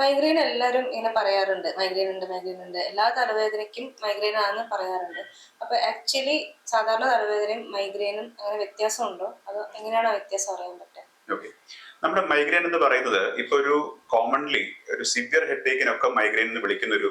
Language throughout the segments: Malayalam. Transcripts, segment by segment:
മൈഗ്രെയിൻ എല്ലാവരും ഇങ്ങനെ പറയാറുണ്ട്. മൈഗ്രെയിൻ ഉണ്ട് മൈഗ്രെയിൻ ഉണ്ട്. എല്ലാ തലവേദനയ്ക്കും മൈഗ്രെയിൻ ആണെന്ന് പറയാറുണ്ട്. അപ്പൊ ആക്ച്വലി സാധാരണ തലവേദനയും മൈഗ്രെയിനും അങ്ങനെ വ്യത്യാസമുണ്ടോ? അത് എങ്ങനെയാണ് വ്യത്യാസം അറിയാൻ പറ്റുക നമ്മുടെ മൈഗ്രെയിൻ എന്ന് പറയുന്നത് ഇപ്പൊ ഒരു കോമൺലി ഒരു സിവിയർ ഹെഡേക്കിനൊക്കെ മൈഗ്രെയിൻ എന്ന് വിളിക്കുന്ന ഒരു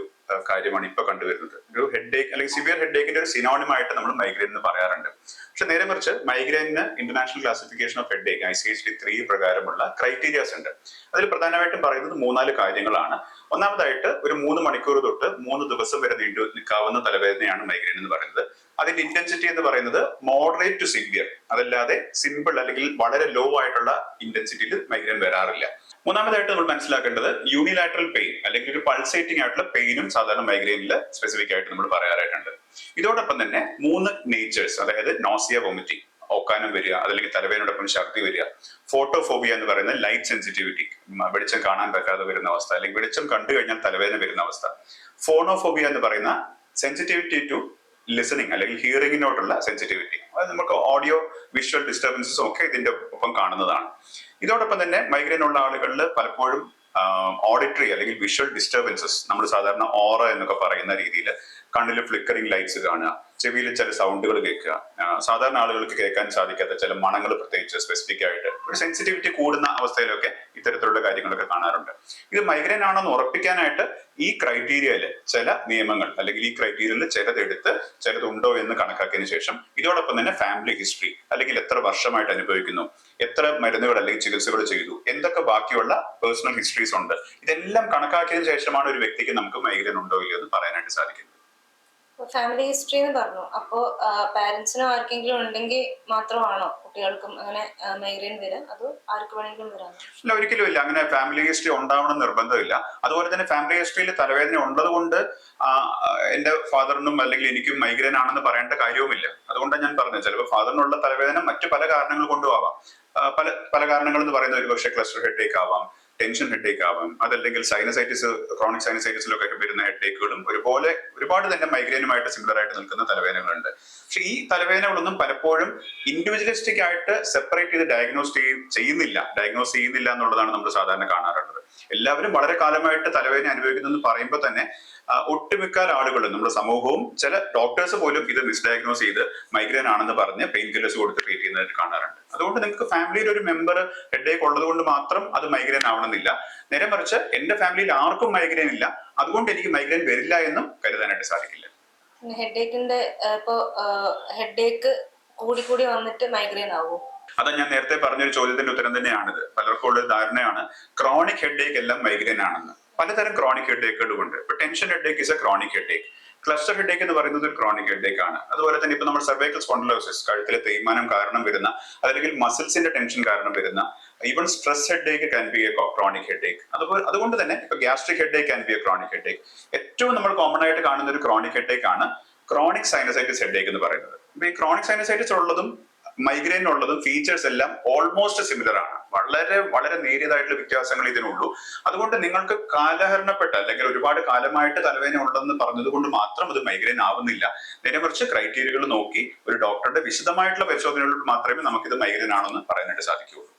കാര്യമാണ് ഇപ്പൊ കണ്ടുവരുന്നത്. ഒരു ഹെഡേക്ക് അല്ലെങ്കിൽ സിവിയർ ഹെഡേക്കിന്റെ ഒരു സിനോണിമായിട്ട് നമ്മൾ മൈഗ്രെയിൻ എന്ന് പറയാറുണ്ട്. പക്ഷെ നേരെ മറിച്ച് മൈഗ്രെയിനിന് international classification of headache I C H D three പ്രകാരമുള്ള ക്രൈറ്റീരിയാസ് ഉണ്ട്. അതിൽ പ്രധാനമായിട്ടും പറയുന്നത് മൂന്നാൽ കാര്യങ്ങളാണ്. ഒന്നാമതായിട്ട് ഒരു മൂന്ന് മണിക്കൂർ തൊട്ട് മൂന്ന് ദിവസം വരെ നീണ്ടു നിൽക്കാവുന്ന തലവേദനയാണ് മൈഗ്രെയിൻ എന്ന് പറയുന്നത്. അതിന്റെ ഇന്റൻസിറ്റി എന്ന് പറയുന്നത് മോഡറേറ്റ് ടു സിവിയർ അതല്ലാതെ സിമ്പിൾ അല്ലെങ്കിൽ വളരെ ലോ ആയിട്ടുള്ള ഇന്റൻസിറ്റിയിൽ മൈഗ്രെയിൻ വരാറില്ല. മൂന്നാമതായിട്ട് നമ്മൾ മനസ്സിലാക്കേണ്ടത് യൂണിലാറ്ററൽ പെയിൻ അല്ലെങ്കിൽ ഒരു പൾസേറ്റിംഗ് ആയിട്ടുള്ള പെയിനും സാധാരണ മൈഗ്രെയിനിൽ സ്പെസിഫിക് ആയിട്ട് നമ്മൾ പറയാറായിട്ടുണ്ട്. ഇതോടൊപ്പം തന്നെ മൂന്ന് നേച്ചേഴ്സ് അതായത് നോസിയ വോമിറ്റിംഗ് ഓക്കാനം വരിക അതല്ലെങ്കിൽ തലവേദനയോടൊപ്പം ശക്തി വരിക ഫോട്ടോഫോബിയ എന്ന് പറയുന്ന ലൈറ്റ് സെൻസിറ്റിവിറ്റി വെളിച്ചം കാണാൻ പറ്റാതെ വരുന്ന അവസ്ഥ അല്ലെങ്കിൽ വെളിച്ചം കണ്ടു കഴിഞ്ഞാൽ തലവേദന വരുന്ന അവസ്ഥ. ഫോണോഫോബിയ എന്ന് പറയുന്ന സെൻസിറ്റിവിറ്റി ടു ലിസണിങ് അല്ലെങ്കിൽ ഹിയറിങ്ങിനോടുള്ള സെൻസിറ്റിവിറ്റി അത് നമുക്ക് ഓഡിയോ വിഷ്വൽ ഡിസ്റ്റർബൻസസും ഒക്കെ ഇതിന്റെ ഒപ്പം കാണുന്നതാണ്. ഇതോടൊപ്പം തന്നെ മൈഗ്രെയിൻ ഉള്ള ആളുകളിൽ പലപ്പോഴും ഓഡിറ്ററി അല്ലെങ്കിൽ വിഷ്വൽ ഡിസ്റ്റർബൻസസ് നമ്മൾ സാധാരണ ഓറ എന്നൊക്കെ പറയുന്ന രീതിയിൽ കണ്ണിൽ ഫ്ലിക്കറിംഗ് ലൈറ്റ്സ് കാണുക ചെവിയിൽ ചില സൗണ്ടുകൾ കേൾക്കുക സാധാരണ ആളുകൾക്ക് കേൾക്കാൻ സാധിക്കാത്ത ചില മണങ്ങൾ പ്രത്യേകിച്ച് സ്പെസിഫിക് ആയിട്ട്. ഒരു സെൻസിറ്റിവിറ്റി കൂടുന്ന അവസ്ഥയിലൊക്കെ ഇത്തരത്തിലുള്ള കാര്യങ്ങളൊക്കെ കാണാറുണ്ട്. ഇത് മൈഗ്രെയിൻ ആണെന്ന് ഉറപ്പിക്കാനായിട്ട് ഈ ക്രൈറ്റീരിയയിൽ ചില നിയമങ്ങൾ അല്ലെങ്കിൽ ഈ ക്രൈറ്റീരിയയിൽ ചിലതെടുത്ത് ചിലതുണ്ടോ എന്ന് കണക്കാക്കിയതിന് ശേഷം ഇതോടൊപ്പം തന്നെ ഫാമിലി ഹിസ്റ്ററി അല്ലെങ്കിൽ എത്ര വർഷമായിട്ട് അനുഭവിക്കുന്നു എത്ര മരുന്നുകൾ അല്ലെങ്കിൽ ചികിത്സകൾ ചെയ്തു എന്തൊക്കെ ബാക്കിയുള്ള പേഴ്സണൽ ഹിസ്റ്ററീസ് ഉണ്ട് ഇതെല്ലാം കണക്കാക്കിയതിനു ശേഷമാണ് ഒരു വ്യക്തിക്ക് നമുക്ക് മൈഗ്രെയിൻ ഉണ്ടോ ഇല്ലയോ എന്ന് പറയാനായിട്ട് സാധിക്കുന്നത്. ഫാമിലി ഹിസ്റ്ററി എന്ന് പറഞ്ഞു. അപ്പോ പാരന്റ്സിനോ ആർക്കെങ്കിലും ഉണ്ടെങ്കിൽ മാത്രമാണോ കുട്ടികൾക്കും അങ്ങനെ മൈഗ്രെയിൻ വരാം? അതോ ആർക്ക് വേണമെങ്കിലും വരാം? ഇല്ല ഒരിക്കലും ഇല്ല. അങ്ങനെ ഫാമിലി ഹിസ്റ്ററി ഉണ്ടാവണം നിർബന്ധമില്ല. അതുപോലെ തന്നെ ഫാമിലി ഹിസ്റ്ററിയിൽ തലവേദന ഉള്ളത് കൊണ്ട് എന്റെ ഫാദറിനും അല്ലെങ്കിൽ എനിക്കും മൈഗ്രെയിൻ ആണെന്ന് പറയേണ്ട കാര്യവുമില്ല. അതുകൊണ്ടാണ് ഞാൻ പറഞ്ഞത്. ചിലപ്പോൾ ഫാദറിനുള്ള തലവേദന മറ്റു പല കാരണങ്ങൾ കൊണ്ടും ആവാം പല പല കാരണങ്ങൾ എന്ന് പറയുന്നത് ഒരു പക്ഷേ ക്ലസ്റ്റർ ഹെഡേക്ക് ആവാം. ടെൻഷൻ ഹെഡേക്ക് ആവാം. അതല്ലെങ്കിൽ സൈനസൈറ്റിസ് ക്രോണിക് സൈനസൈറ്റിസിലൊക്കെ വരുന്ന ഹെഡേക്കുകളും ഒരുപോലെ ഒരുപാട് തന്നെ മൈഗ്രെയിനുമായിട്ട് സിമിലർ ആയിട്ട് നിൽക്കുന്ന തലവേദനകളുണ്ട്. പക്ഷെ ഈ തലവേദനകളൊന്നും പലപ്പോഴും ഇൻഡിവിജ്വലിസ്റ്റിക് ആയിട്ട് സെപ്പറേറ്റ് ചെയ്ത് ഡയഗ്നോസ് ചെയ്യുന്നില്ല. ഡയഗ്നോസ് ചെയ്യുന്നില്ല എന്നുള്ളതാണ് നമ്മൾ സാധാരണ കാണാറുള്ളത്. എല്ലാവരും വളരെ കാലമായിട്ട് തലവേദന അനുഭവിക്കുന്നു എന്ന് പറയുമ്പോൾ തന്നെ ഒട്ടുമിക്ക ആളുകളും നമ്മുടെ സമൂഹവും ചില ഡോക്ടേഴ്സ് പോലും ഇത് മിസ്ഡയഗ്നോസ് ചെയ്ത് മൈഗ്രെയിൻ ആണെന്ന് പറഞ്ഞ് പെയിൻ കില്ലേഴ്സ് കൊടുത്ത് ട്രീറ്റ് ചെയ്യുന്നതായിട്ട് കാണാറുണ്ട്. അതുകൊണ്ട് നിങ്ങൾക്ക് ഫാമിലിയിൽ ഒരു മെമ്പർ ഹെഡേക്ക് ഉള്ളത് കൊണ്ട് മാത്രം അത് മൈഗ്രെയിൻ ആവണമെന്നില്ല. നേരെ മറിച്ച് എന്റെ ഫാമിലിയിൽ ആർക്കും മൈഗ്രെയിൻ ഇല്ല. അതുകൊണ്ട് എനിക്ക് മൈഗ്രെയിൻ വരില്ല എന്നും കരുതാനായിട്ട് സാധിക്കില്ല. ഹെഡേക്കിന്റെ ഇപ്പോ ഹെഡേക്ക് കൂടി കൂടി വന്നിട്ട് മൈഗ്രെയിൻ ആവും? അതാ ഞാൻ നേരത്തെ പറഞ്ഞൊരു ചോദ്യത്തിന്റെ ഉത്തരം തന്നെയാണിത്. പലർക്കും ഉള്ള ധാരണയാണ് ക്രോണിക് ഹെഡേക്ക് എല്ലാം മൈഗ്രെയിൻ ആണെന്ന് പലതരം ക്രോണിക് ഹെഡേക്കുകളും ഉണ്ട് ഇപ്പൊ tension headache is a chronic headache cluster headache എന്ന് പറയുന്നത് ഒരു ക്രോണിക് ഹെഡേക്ക് ആണ്. അതുപോലെ തന്നെ ഇപ്പൊ നമ്മൾ സർവൈക്കൽ സ്പോണ്ടിലോസിസ് കഴുത്തിലെ തേയ്മാനം കാരണം വരുന്ന അതല്ലെങ്കിൽ മസിൽസിന്റെ ടെൻഷൻ കാരണം വരുന്ന even stress headache can be a chronic headache അതുപോലെ അതുകൊണ്ട് തന്നെ ഇപ്പൊ gastric headache can be a chronic headache ഏറ്റവും നമ്മൾ കോമൺ ആയിട്ട് കാണുന്ന ഒരു ക്രോണിക് ഹെഡേക്ക് ആണ് ക്രോണിക് സൈനസൈറ്റിസ് ഹെഡേക്ക് എന്ന് പറയുന്നത്. ഈ ക്രോണിക് സൈനസൈറ്റിസ് ഉള്ളതും മൈഗ്രെയിൻ ഉള്ളതും ഫീച്ചേഴ്സ് എല്ലാം ഓൾമോസ്റ്റ് സിമിലർ ആണ്. വളരെ വളരെ നേരിയതായിട്ടുള്ള വ്യത്യാസങ്ങൾ ഇതിനുള്ളൂ. അതുകൊണ്ട് നിങ്ങൾക്ക് കാലഹരണപ്പെട്ട അല്ലെങ്കിൽ ഒരുപാട് കാലമായിട്ട് തലവേദന ഉള്ളതെന്ന് പറഞ്ഞതുകൊണ്ട് മാത്രം അത് മൈഗ്രെയിൻ ആവുന്നില്ല. നേരെ കുറച്ച് ക്രൈറ്റീരിയകൾ നോക്കി ഒരു ഡോക്ടറുടെ വിശദമായിട്ടുള്ള പരിശോധനകളിൽ മാത്രമേ നമുക്കിത് മൈഗ്രെയിൻ ആണെന്ന് പറയാനായിട്ട് സാധിക്കുകയുള്ളൂ.